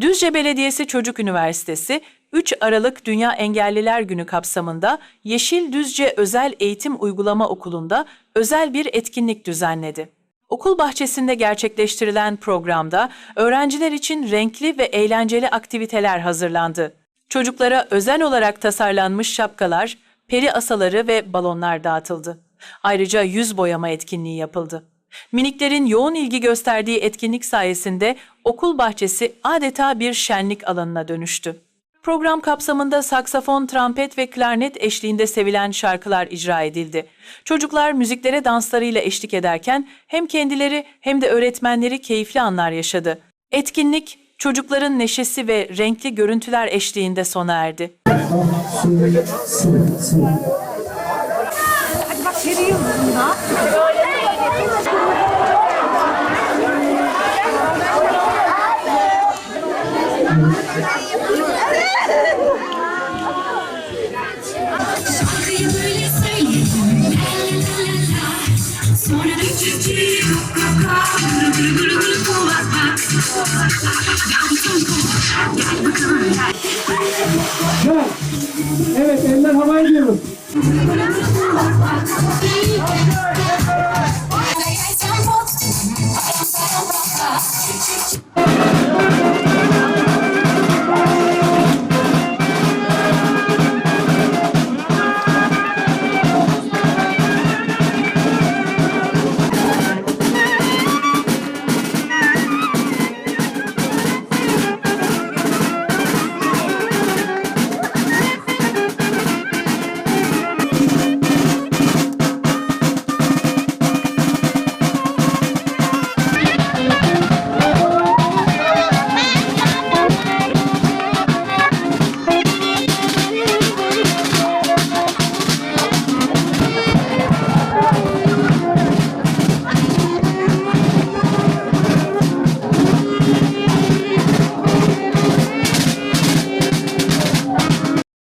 Düzce Belediyesi Çocuk Üniversitesi 3 Aralık Dünya Engelliler Günü kapsamında Yeşil Düzce Özel Eğitim Uygulama Okulu'nda özel bir etkinlik düzenledi. Okul bahçesinde gerçekleştirilen programda öğrenciler için renkli ve eğlenceli aktiviteler hazırlandı. Çocuklara özel olarak tasarlanmış şapkalar, peri asaları ve balonlar dağıtıldı. Ayrıca yüz boyama etkinliği yapıldı. Miniklerin yoğun ilgi gösterdiği etkinlik sayesinde okul bahçesi adeta bir şenlik alanına dönüştü. Program kapsamında saksafon, trompet ve klarnet eşliğinde sevilen şarkılar icra edildi. Çocuklar müziklere danslarıyla eşlik ederken hem kendileri hem de öğretmenleri keyifli anlar yaşadı. Etkinlik çocukların neşesi ve renkli görüntüler eşliğinde sona erdi. bak Şarkıyı. Evet eller havaya diyoruz. Sen bak Sen bak